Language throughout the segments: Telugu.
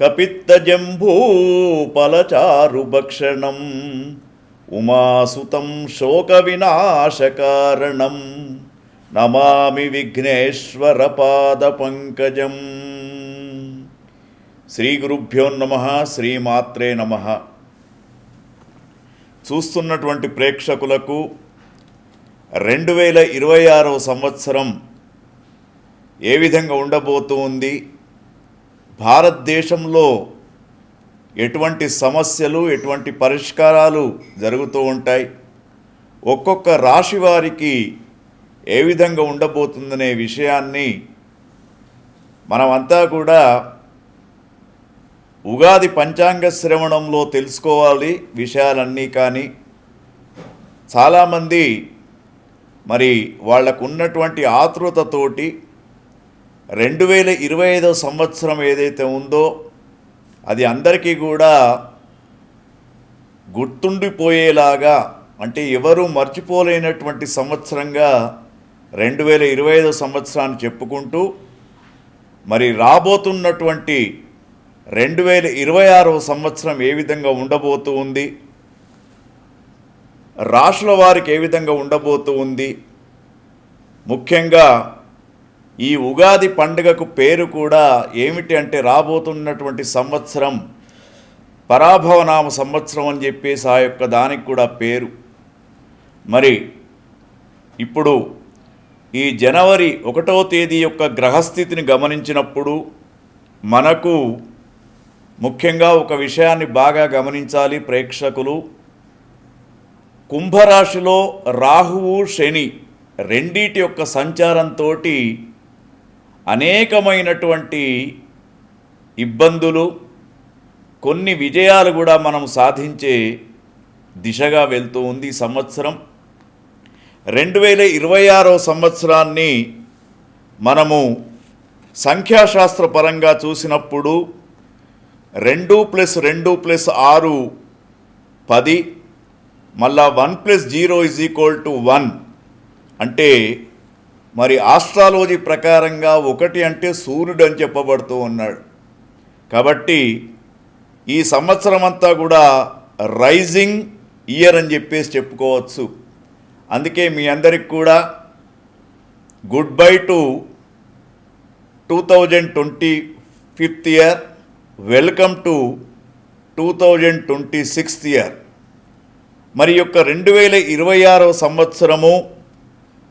కపిత్తజంబూపలచారుభక్షణం ఉమాసుతం శోకవినాశకారణం. నమామి విఘ్నేశ్వర పాదపంకజం. శ్రీ గురుభ్యో నమ శ్రీమాత్రే నమ. చూస్తున్నటువంటి ప్రేక్షకులకు రెండు వేల ఇరవై ఆరవ సంవత్సరం ఏ విధంగా ఉండబోతూ ఉంది? భారతదేశంలో ఎటువంటి సమస్యలు ఎటువంటి పరిష్కారాలు జరుగుతూ ఉంటాయి? ఒక్కొక్క రాశి వారికి ఏ విధంగా ఉండబోతుందనే విషయాన్ని మనమంతా కూడా ఉగాది పంచాంగ శ్రవణంలో తెలుసుకోవాలి విషయాలన్నీ కానీ. చాలామంది మరి వాళ్ళకు ఉన్నటువంటి ఆతృతతోటి రెండు వేల ఇరవై ఐదో సంవత్సరం ఏదైతే ఉందో అది అందరికీ కూడా గుర్తుండిపోయేలాగా అంటే ఎవరు మర్చిపోలేనటువంటి సంవత్సరంగా రెండు వేల ఇరవై ఐదో సంవత్సరాన్ని చెప్పుకుంటూ మరి రాబోతున్నటువంటి రెండు వేల ఇరవై ఆరవ సంవత్సరం ఏ విధంగా ఉండబోతూ ఉంది రాష్ట్రాల వారికి ఏ విధంగా ఉండబోతూ ఉంది ముఖ్యంగా ఈ ఉగాది పండుగకు పేరు కూడా ఏమిటి అంటే రాబోతున్నటువంటి సంవత్సరం పరాభవనామ సంవత్సరం అని చెప్పేసి ఆ యొక్క దానికి కూడా పేరు. మరి ఇప్పుడు ఈ జనవరి ఒకటో తేదీ యొక్క గ్రహస్థితిని గమనించినప్పుడు మనకు ముఖ్యంగా ఒక విషయాన్ని బాగా గమనించాలి ప్రేక్షకులు. కుంభరాశిలో రాహువు శని రెండిటి యొక్క సంచారంతో అనేకమైనటువంటి ఇబ్బందులు కొన్ని విజయాలు కూడా మనం సాధించే దిశగా వెళ్తూ ఉంది సంవత్సరం. రెండు వేల ఇరవై ఆరో సంవత్సరాన్ని మనము సంఖ్యాశాస్త్రపరంగా చూసినప్పుడు రెండు ప్లస్ రెండు ప్లస్ ఆరు పది మళ్ళా one plus zero is equal to one అంటే మరి ఆస్ట్రాలజీ ప్రకారంగా ఒకటి అంటే సూర్యుడు అని చెప్పబడుతూ ఉన్నాడు. కాబట్టి ఈ సంవత్సరం అంతా కూడా రైజింగ్ ఇయర్ అని చెప్పేసి చెప్పుకోవచ్చు. అందుకే మీ అందరికి కూడా good bye to two thousand twenty fifth year. Welcome to two thousand twenty sixth year. మరి యొక్క రెండు వేల ఇరవై ఆరవ సంవత్సరము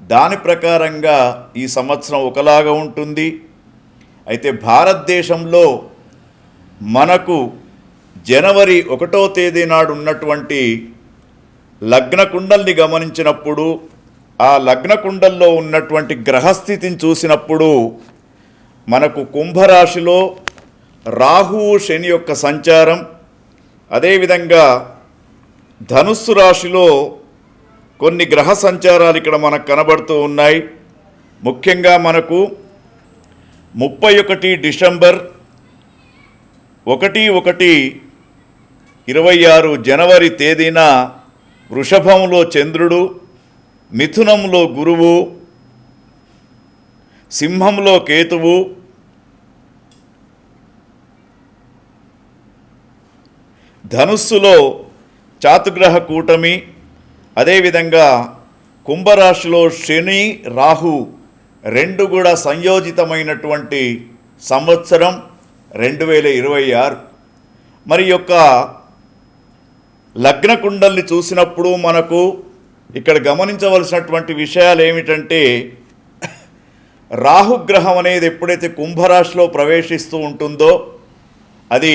దాని ప్రకారంగా ఈ సంవత్సరం ఒకలాగా ఉంటుంది. అయితే భారతదేశంలో మనకు జనవరి ఒకటో తేదీ నాడు ఉన్నటువంటి లగ్న కుండల్ని గమనించినప్పుడు ఆ లగ్న కుండల్లో ఉన్నటువంటి గ్రహస్థితిని చూసినప్పుడు మనకు కుంభరాశిలో రాహువు శని యొక్క సంచారం అదేవిధంగా ధనుస్సు రాశిలో కొన్ని గ్రహ సంచారాలు ఇక్కడ మనకు కనబడుతూ ఉన్నాయి. ముఖ్యంగా మనకు ముప్పై ఒకటి డిసెంబర్ ఒకటి ఒకటి ఇరవై ఆరు జనవరి తేదీన వృషభంలో చంద్రుడు మిథునంలో గురువు సింహంలో కేతువు ధనుస్సులో చాతుగ్రహ కూటమి అదేవిధంగా కుంభరాశిలో శని రాహు రెండు కూడా సంయోజితమైనటువంటి సంవత్సరం రెండు వేల ఇరవై ఆరు. మరి యొక్క లగ్న కుండల్ని చూసినప్పుడు మనకు ఇక్కడ గమనించవలసినటువంటి విషయాలు ఏమిటంటే రాహుగ్రహం అనేది ఎప్పుడైతే కుంభరాశిలో ప్రవేశిస్తూ ఉంటుందో అది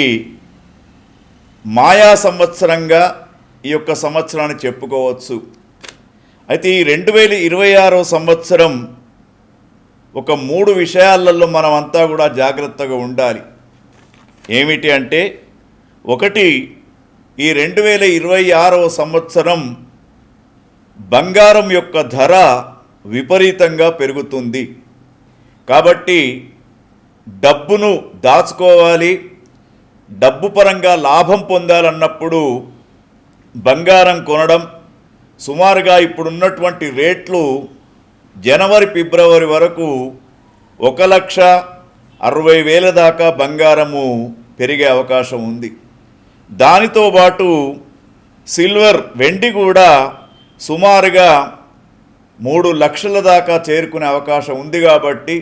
మాయా సంవత్సరంగా ఈ యొక్క సంవత్సరాన్ని చెప్పుకోవచ్చు. అయితే ఈ రెండు వేల ఇరవై ఆరో సంవత్సరం ఒక మూడు విషయాలలో మనం అంతా కూడా జాగ్రత్తగా ఉండాలి. ఏమిటి అంటే ఒకటి ఈ రెండు వేల ఇరవై ఆరవ సంవత్సరం బంగారం యొక్క ధర విపరీతంగా పెరుగుతుంది. కాబట్టి డబ్బును దాచుకోవాలి డబ్బు పరంగా లాభం పొందాలన్నప్పుడు బంగారం కొనడం సుమారుగా ఇప్పుడున్నటువంటి రేట్లు జనవరి ఫిబ్రవరి వరకు ఒక లక్ష అరవై వేల దాకా బంగారము పెరిగే అవకాశం ఉంది. దానితో పాటు సిల్వర్ వెండి కూడా సుమారుగా మూడు లక్షల దాకా చేరుకునే అవకాశం ఉంది కాబట్టి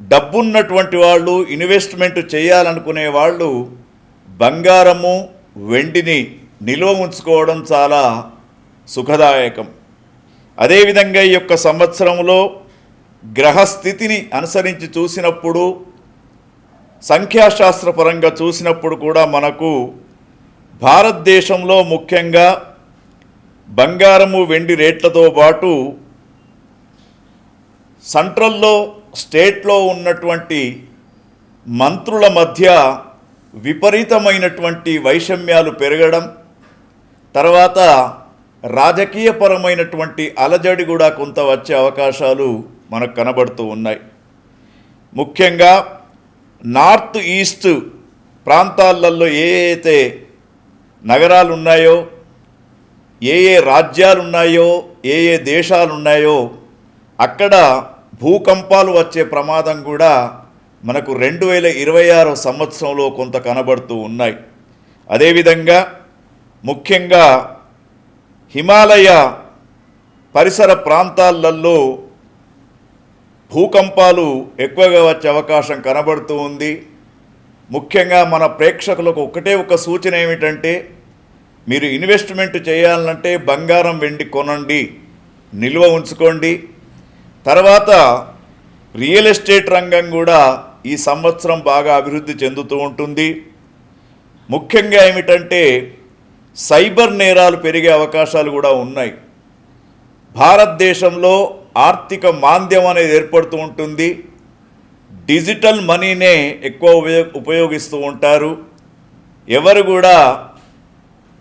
డబ్బున్నటువంటి వాళ్ళు ఇన్వెస్ట్మెంట్ చేయాలనుకునే వాళ్ళు బంగారము వెండిని నిల్వ ఉంచుకోవడం చాలా సుఖదాయకం. అదేవిధంగా ఈ యొక్క సంవత్సరంలో గ్రహస్థితిని అనుసరించి చూసినప్పుడు సంఖ్యాశాస్త్రపరంగా చూసినప్పుడు కూడా మనకు భారతదేశంలో ముఖ్యంగా బంగారము వెండి రేట్లతో పాటు సెంట్రల్లో స్టేట్లో ఉన్నటువంటి మంత్రుల మధ్య విపరీతమైనటువంటి వైషమ్యాలు పెరగడం తర్వాత రాజకీయపరమైనటువంటి అలజడి కూడా కొంత వచ్చే అవకాశాలు మనకు కనబడుతూ ఉన్నాయి. ముఖ్యంగా నార్త్ ఈస్ట్ ప్రాంతాలలో ఏ అయితే నగరాలు ఉన్నాయో ఏ ఏ రాజ్యాలు ఉన్నాయో ఏ ఏ దేశాలు ఉన్నాయో అక్కడ భూకంపాలు వచ్చే ప్రమాదం కూడా మనకు రెండు వేల ఇరవై ఆరో సంవత్సరంలో కొంత కనబడుతూ ఉన్నాయి. అదేవిధంగా ముఖ్యంగా హిమాలయ పరిసర ప్రాంతాలలో భూకంపాలు ఎక్కువగా వచ్చే అవకాశం కనబడుతూ ఉంది. ముఖ్యంగా మన ప్రేక్షకులకు ఒకటే ఒక సూచన ఏమిటంటే మీరు ఇన్వెస్ట్మెంట్ చేయాలంటే బంగారం వెండి కొనండి నిల్వ ఉంచుకోండి. తర్వాత రియల్ ఎస్టేట్ రంగం కూడా ఈ సంవత్సరం బాగా అభివృద్ధి చెందుతూ ఉంటుంది. ముఖ్యంగా ఏమిటంటే సైబర్ నేరాలు పెరిగే అవకాశాలు కూడా ఉన్నాయి. భారతదేశంలో ఆర్థిక మాంద్యం అనేది ఏర్పడుతూ ఉంటుంది. డిజిటల్ మనీనే ఎక్కువ ఉపయోగ ఉపయోగిస్తూ ఉంటారు. ఎవరు కూడా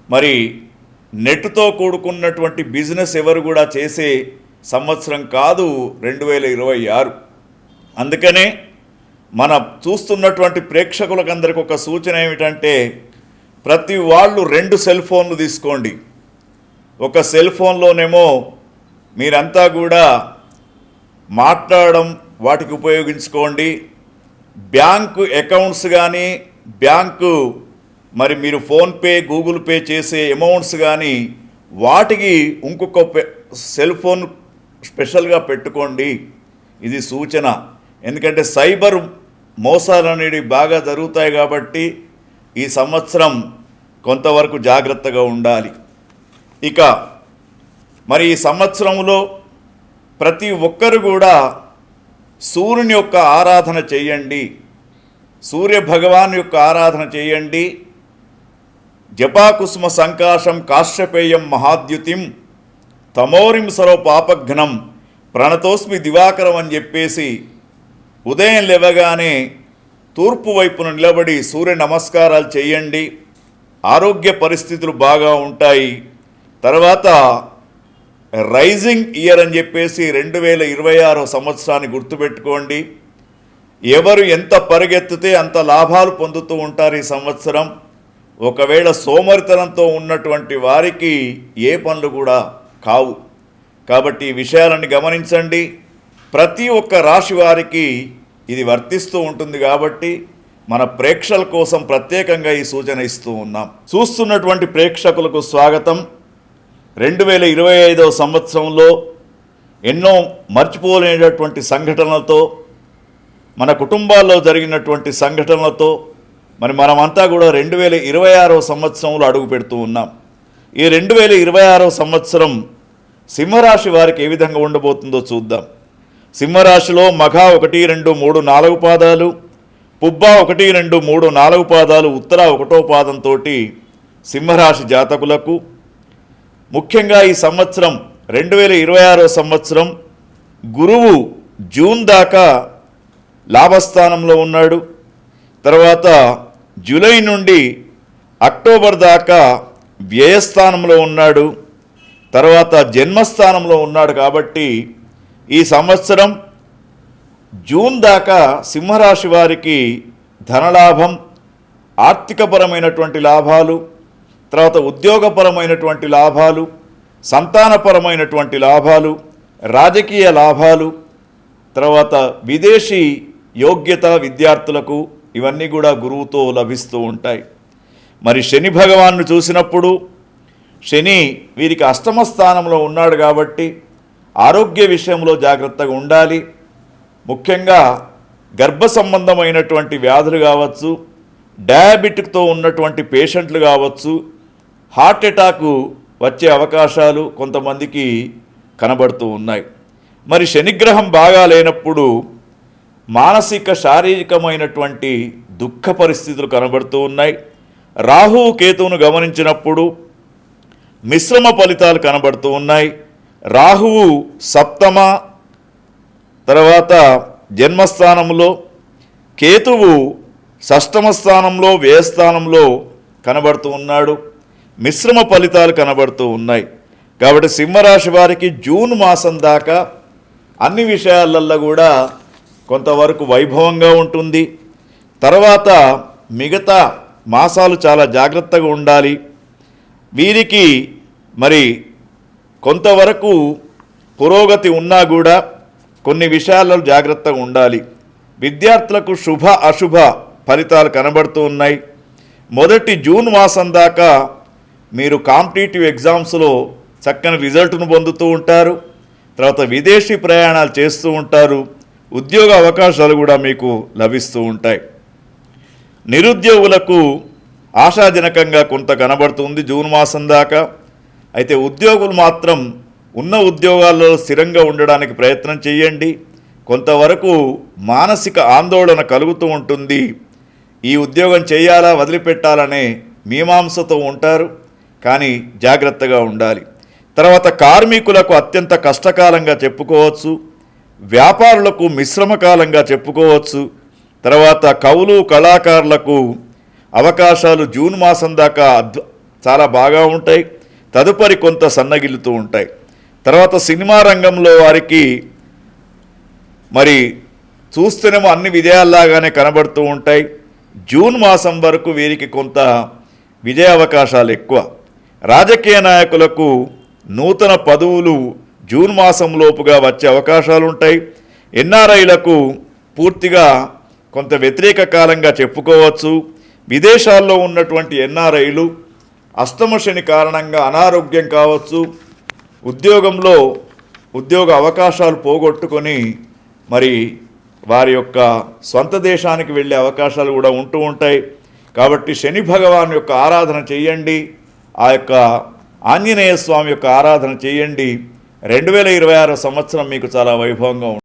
మరి నెట్తో కూడుకున్నటువంటి బిజినెస్ ఎవరు కూడా చేసే సంవత్సరం కాదు రెండు వేల ఇరవై ఆరు. అందుకనే మన చూస్తున్నటువంటి ప్రేక్షకులకు అందరికి ఒక సూచన ఏమిటంటే ప్రతి వాళ్ళు రెండు సెల్ ఫోన్లు తీసుకోండి. ఒక సెల్ ఫోన్లోనేమో మీరంతా కూడా మాట్లాడడం వాటికి ఉపయోగించుకోండి. బ్యాంకు అకౌంట్స్ కానీ బ్యాంకు మరి మీరు ఫోన్పే గూగుల్ పే చేసే అమౌంట్స్ కానీ వాటికి ఇంకొక పె- సెల్ ఫోన్ స్పెషల్గా పెట్టుకోండి. ఇది సూచన. ఎందుకంటే సైబర్ మోసాలు అనేవి బాగా జరుగుతాయి కాబట్టి ఈ సంవత్సరం కొంతవరకు జాగ్రత్తగా ఉండాలి. ఇక మరి ఈ సంవత్సరంలో ప్రతి ఒక్కరు కూడా సూర్యుని యొక్క ఆరాధన చేయండి. సూర్య భగవాన్ యొక్క ఆరాధన చేయండి. జపాకుసుమ సంకాశం కాశ్యపేయం మహాద్యుతిం తమోరిం సరో పాపఘ్నం ప్రణతోస్మి దివాకరం అని చెప్పేసి ఉదయం లేవగానే తూర్పు వైపున నిలబడి సూర్య నమస్కారాలు చేయండి. ఆరోగ్య పరిస్థితులు బాగా ఉంటాయి. తర్వాత రైజింగ్ ఇయర్ అని చెప్పేసి రెండు వేల ఇరవై ఆరో సంవత్సరాన్ని గుర్తుపెట్టుకోండి. ఎవరు ఎంత పరిగెత్తితే అంత లాభాలు పొందుతూ ఉంటారు ఈ సంవత్సరం. ఒకవేళ సోమరితనంతో ఉన్నటువంటి వారికి ఏ పనులు కూడా కావు. కాబట్టి ఈ విషయాలన్నీ గమనించండి. ప్రతి ఒక్క రాశి వారికి ఇది వర్తిస్తూ ఉంటుంది కాబట్టి మన ప్రేక్షకుల కోసం ప్రత్యేకంగా ఈ సూచన ఇస్తూ ఉన్నాం. చూస్తున్నటువంటి ప్రేక్షకులకు స్వాగతం. రెండు వేల ఇరవై ఐదవ సంవత్సరంలో ఎన్నో మర్చిపోలేనటువంటి సంఘటనలతో మన కుటుంబాల్లో జరిగినటువంటి సంఘటనలతో మరి మనమంతా కూడా రెండు వేల ఇరవై ఆరో సంవత్సరంలో అడుగు పెడుతూ ఉన్నాం. ఈ రెండు వేల ఇరవై ఆరో సంవత్సరం సింహరాశి వారికి ఏ విధంగా ఉండబోతుందో చూద్దాం. సింహరాశిలో మఘ ఒకటి రెండు మూడు నాలుగు పాదాలు పుబ్బ ఒకటి రెండు మూడు నాలుగు పాదాలు ఉత్తర ఒకటో పాదంతో సింహరాశి జాతకులకు. ముఖ్యంగా ఈ సంవత్సరం రెండు వేల ఇరవై ఆరో సంవత్సరం గురువు జూన్ దాకా లాభస్థానంలో ఉన్నాడు. తర్వాత జూలై నుండి అక్టోబర్ దాకా వ్యయస్థానంలో ఉన్నాడు. తర్వాత జన్మస్థానంలో ఉన్నాడు కాబట్టి ఈ సంవత్సరం జూన్ దాకా సింహరాశి వారికి ధనలాభం ఆర్థికపరమైనటువంటి లాభాలు తర్వాత ఉద్యోగపరమైనటువంటి లాభాలు సంతానపరమైనటువంటి లాభాలు రాజకీయ లాభాలు తర్వాత విదేశీ యోగ్యత విద్యార్థులకు ఇవన్నీ కూడా గురువుతో లభిస్తూ ఉంటాయి. మరి శని భగవాన్ను చూసినప్పుడు శని వీరికి అష్టమ స్థానంలో ఉన్నాడు కాబట్టి ఆరోగ్య విషయంలో జాగ్రత్తగా ఉండాలి. ముఖ్యంగా గర్భ సంబంధమైనటువంటి వ్యాధులు కావచ్చు డయాబెటిక్తో ఉన్నటువంటి పేషెంట్లు కావచ్చు హార్ట్ అటాకు వచ్చే అవకాశాలు కొంతమందికి కనబడుతూ ఉన్నాయి. మరి శనిగ్రహం బాగా లేనప్పుడు మానసిక శారీరకమైనటువంటి దుఃఖ పరిస్థితులు కనబడుతూ ఉన్నాయి. రాహువు కేతువును గమనించినప్పుడు మిశ్రమ ఫలితాలు కనబడుతూ ఉన్నాయి. రాహువు సప్తమ తర్వాత జన్మస్థానంలో కేతువు షష్టమ స్థానంలో వ్యయస్థానంలో కనబడుతూ ఉన్నాడు. మిశ్రమ ఫలితాలు కనబడుతూ ఉన్నాయి. కాబట్టి సింహరాశి వారికి జూన్ మాసం దాకా అన్ని విషయాలల్లో కూడా కొంతవరకు వైభవంగా ఉంటుంది. తర్వాత మిగతా మాసాలు చాలా జాగ్రత్తగా ఉండాలి. వీరికి మరి కొంతవరకు పురోగతి ఉన్నా కూడా కొన్ని విషయాల్లో జాగ్రత్తగా ఉండాలి. విద్యార్థులకు శుభ అశుభ ఫలితాలు కనబడుతూ ఉన్నాయి. మొదటి జూన్ మాసం దాకా మీరు కాంపిటేటివ్ ఎగ్జామ్స్లో చక్కని రిజల్ట్ను పొందుతూ ఉంటారు. తర్వాత విదేశీ ప్రయాణాలు చేస్తూ ఉంటారు. ఉద్యోగ అవకాశాలు కూడా మీకు లభిస్తూ ఉంటాయి. నిరుద్యోగులకు ఆశాజనకంగా కొంత కనబడుతుంది జూన్ మాసం దాకా. అయితే ఉద్యోగులు మాత్రం ఉన్న ఉద్యోగాల్లో స్థిరంగా ఉండడానికి ప్రయత్నం చేయండి. కొంతవరకు మానసిక ఆందోళన కలుగుతూ ఉంటుంది. ఈ ఉద్యోగం చేయాలా వదిలిపెట్టాలనే మీమాంసతో ఉంటారు. కానీ జాగ్రత్తగా ఉండాలి. తర్వాత కార్మికులకు అత్యంత కష్టకాలంగా చెప్పుకోవచ్చు. వ్యాపారులకు మిశ్రమ కాలంగా చెప్పుకోవచ్చు. తర్వాత కవులు కళాకారులకు అవకాశాలు జూన్ మాసం దాకా చాలా బాగా ఉంటాయి. తదుపరి కొంత సన్నగిల్లుతూ ఉంటాయి. తర్వాత సినిమా రంగంలో వారికి మరి చూస్తేనేమో అన్ని విజయాల్లాగానే కనబడుతూ ఉంటాయి. జూన్ మాసం వరకు వీరికి కొంత విజయ అవకాశాలు ఎక్కువ. రాజకీయ నాయకులకు నూతన పదవులు జూన్ మాసంలోపుగా వచ్చే అవకాశాలు ఉంటాయి. ఎన్ఆర్ఐలకు పూర్తిగా కొంత వ్యతిరేక కాలంగా చెప్పుకోవచ్చు. విదేశాల్లో ఉన్నటువంటి ఎన్ఆర్ఐలు అష్టమ శని కారణంగా అనారోగ్యం కావచ్చు. ఉద్యోగంలో ఉద్యోగ అవకాశాలు పోగొట్టుకొని మరి వారి యొక్క స్వంత దేశానికి వెళ్ళే అవకాశాలు కూడా ఉంటూ ఉంటాయి. కాబట్టి శని భగవాన్ యొక్క ఆరాధన చేయండి. ఆ యొక్క ఆంజనేయ స్వామి యొక్క ఆరాధన చేయండి. రెండు వేల ఇరవై ఆరో సంవత్సరం మీకు చాలా వైభవంగా ఉంటుంది.